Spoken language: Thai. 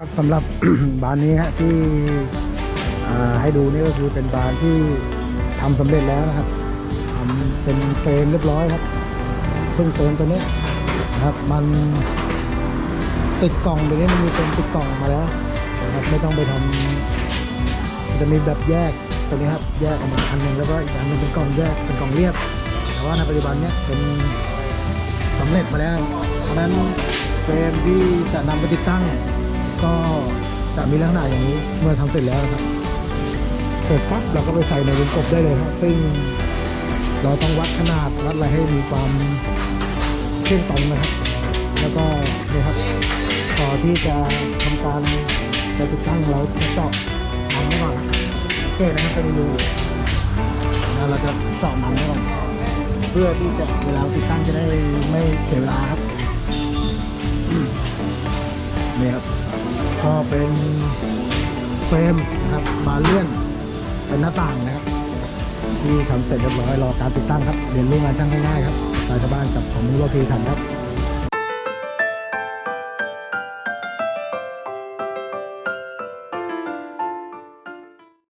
ครับสำหรับบานนี้ฮะที่ให้ดูนี่ก็คือเป็นบานที่ทำสำเร็จแล้วนะครับทำเป็นเฟรมเรียบร้อยครับ ซึ่งเฟรมตัวนี้นะครับมันติดกล่องตัวนี้มันมีเป็นติดกล่องมาแล้วนะครับไม่ต้องไปทำจะมีแบบแยกตัวนี้ครับแยกออกมาอันหนึงแล้วก็อีกอันหนึงเป็นกล่องแยกเป็นกล่องเรียบ แต่ว่าในปัจจุบันเนี้ยเป็นสำเร็จมาแล้ว เพราะฉะนั้นเฟรมที่จะนำไปติดตั้ง ก็จะมีลักษณะอย่างนี้เมื่อทำเสร็จแล้วครับเสร็จปั๊บเราก็ไปใส่ในวงกบได้เลยครับ ซึ่งเราต้องวัดขนาดวัดอะไรให้มีความเที่ยงตรงนะครับ แล้วก็นี่ครับพอที่จะทำการจะติดตั้งเราจะเจาะมันไว้ก่อนโอเคนะครับเป็นรูแล้วเราจะเจาะมันไว้ก่อนเพื่อที่จะเวลาติดตั้งจะได้ไม่เสียเวลาครับนี่ครับ ก็เป็นเฟรมนะครับบานเลื่อนเป็นหน้าต่างนะครับ ที่ทำเสร็จเรียบร้อยรอการติดตั้งครับเรียนรู้งานช่างง่ายๆครับสายชาวบ้านกับผมูลวัตถีทันครับ